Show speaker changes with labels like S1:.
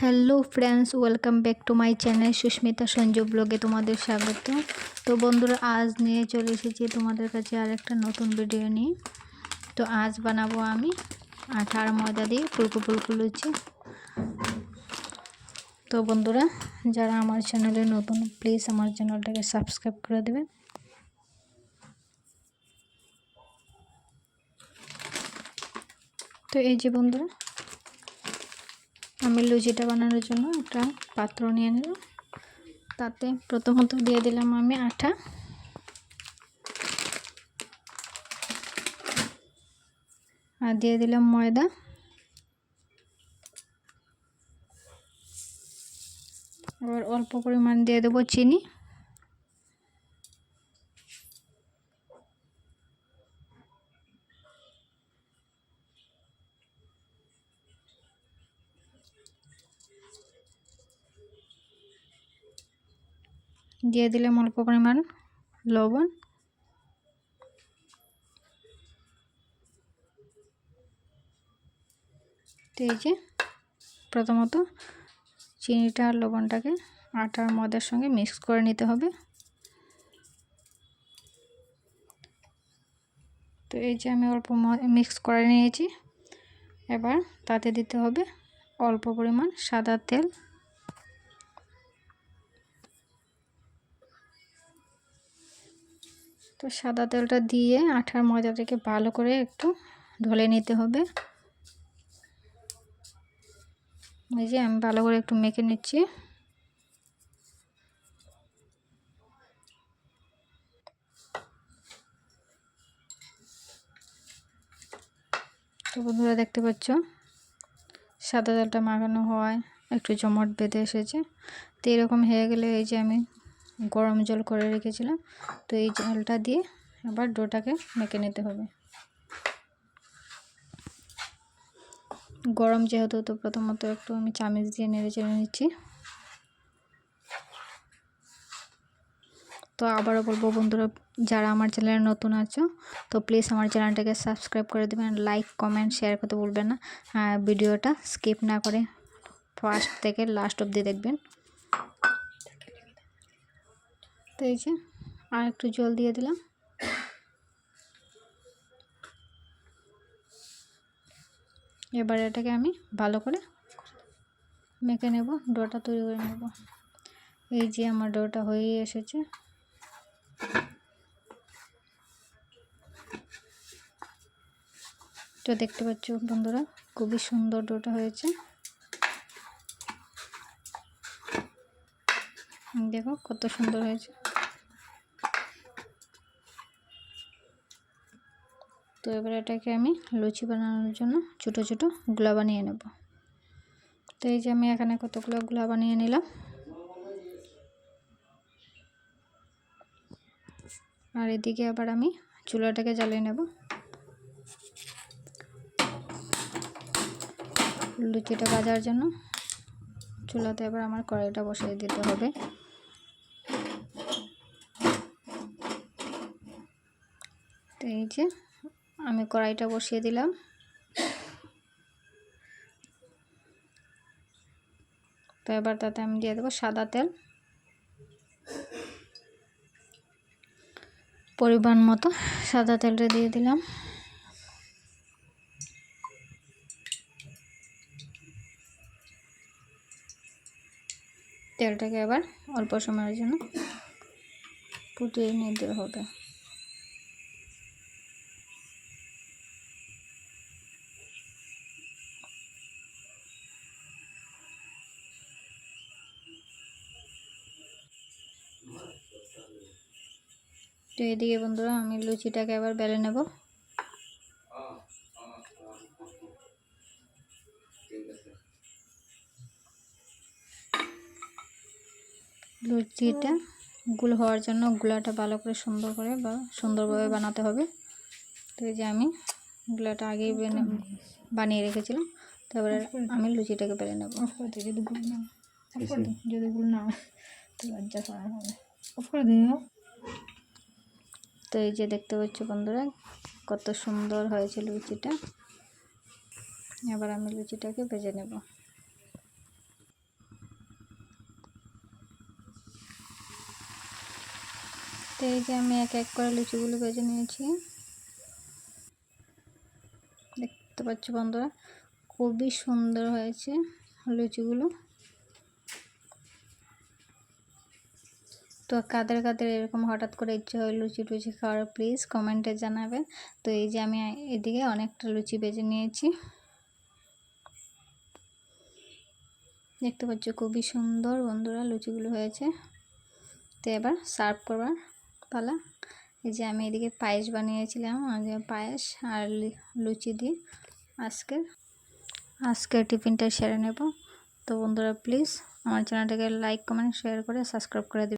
S1: Hello friends, welcome back to my channel Susmita Sanju ব্লগে তোমাদের স্বাগত। তো বন্ধুরা, আজ নিয়ে চলে এসেছি তোমাদের কাছে আর একটা নতুন ভিডিও নিয়ে। তো আজ বানাবো আমি আঠার ময়দা দিয়ে ফুলকো ফুলকো লুচি তো বন্ধুরা, যারা আমার চ্যানেলে নতুন প্লিজ আমার চ্যানেলটাকে সাবস্ক্রাইব করে দেবেন তো এই যে বন্ধুরা আমি লুচিটা বানানোর জন্য একটা পাত্র নিয়ে নিল তাতে প্রথমত দিয়ে দিলাম আমি আঠা। আর দিয়ে দিলাম ময়দা। এবার অল্প পরিমাণ দিয়ে দেবো চিনি। দিয়ে দিলাম অল্প পরিমাণ লবণ। তো এই যে প্রথমত চিনিটা আর লবণটাকে আটার মদের সঙ্গে মিক্স করে নিতে হবে। তো এই যে আমি অল্প মিক্স করে নিয়েছি। এবার তাতে দিতে হবে অল্প পরিমাণ সাদা তেল। তো সাদা তেলটা দিয়ে আঠার ময়দাটাকে ভালো করে একটু ঢলে নিতে হবে। এই যে আমি ভালো করে একটু মেখে নিচ্ছি। তো বন্ধুরা দেখতে পাচ্ছ, সাদা তেলটা মাখানো হওয়ায় একটু জমাট বেঁধে এসেছে। তো এরকম হয়ে গেলে এই যে আমি গরম জল করে রেখেছিলাম। তো এই জলটা দিয়ে আবার ডোটাকে মেখে নিতে হবে। গরম যেহেতু, তো প্রথমত একটু আমি চামিচ দিয়ে নেড়ে চেড়ে নিচ্ছি। তো আবারও বলব বন্ধুরা, যারা আমার চ্যানেলে নতুন আছো, তো প্লিজ আমার চ্যানেলটাকে সাবস্ক্রাইব করে দেবেন লাইক কমেন্ট শেয়ার করতে বলবেন না। ভিডিওটা স্কিপ না করে ফার্স্ট থেকে লাস্ট অবধি দেখবেন। তো এই যে আর একটু জল দিয়ে দিলাম। এবার এটাকে আমি ভালো করে মেখে নেব, ডোটা তৈরি করে নেব। এই যে আমার ডোটা হয়ে এসেছে। তো দেখতে পাচ্ছ বন্ধুরা, খুবই সুন্দর ডোটা হয়েছে। দেখো কত সুন্দর হয়েছে। তো এবার এটাকে আমি লুচি বানানোর জন্য ছোটো ছোটো গুলা বানিয়ে নেব। তো এই যে আমি এখানে কতগুলো গুলা বানিয়ে নিলাম। আর এদিকে আবার আমি চুলাটাকে জ্বালিয়ে নেব। লুচিটা বাজার জন্য চুলাতে এবার আমার কড়াইটা বসিয়ে দিতে হবে। তো এই যে আমি কড়াইটা বসিয়ে দিলাম। তো এবার তাতে আমি দিয়ে দেবো সাদা তেল। পরিমাণ মতো সাদা তেলটা দিয়ে দিলাম। তেলটাকে আবার অল্প সময়ের জন্য ফুটিয়ে নিতে হবে। তো এদিকে বন্ধুরা আমি লুচিটাকে আবার বেলে নেব। লুচিটা গুল হওয়ার জন্য গুলাটা ভালো করে সুন্দর করে বা সুন্দরভাবে বানাতে হবে। তো এই যে আমি গুলাটা আগেই বানিয়ে রেখেছিলাম। তারপরে আমি লুচিটাকে বেলে নেব। যদি গুল না যদি গুল না তো লজ্জা করা হবে। করে দিও তো এই যে দেখতে পাচ্ছ বন্ধুরা, কত সুন্দর হয়েছে লুচিটা। এবার আমি লুচিটাকে ভেজে নেব। তো এই যে আমি এক এক করে লুচিগুলো ভেজে নিয়েছি। দেখতে পাচ্ছ বন্ধুরা, খুবই সুন্দর হয়েছে লুচিগুলো। তো কাদের কাদের এরকম হঠাৎ করে ইচ্ছে হয় লুচি টুচি খাওয়ার প্লিজ কমেন্টে জানাবেন। তো এই যে আমি এদিকে অনেকটা লুচি বেজে নিয়েছি। দেখতে পাচ্ছ খুবই সুন্দর বন্ধুরা লুচিগুলো হয়েছে। তো এবার সার্ভ করবার পালা। এই যে আমি এদিকে পায়েস বানিয়েছিলাম পায়েস আর লুচি দিয়ে। আজকে আজকে টিফিনটা সেরে নেব। তো বন্ধুরা প্লিজ আমার চ্যানেলটাকে লাইক কমেন্ট শেয়ার করে সাবস্ক্রাইব করে দেবেন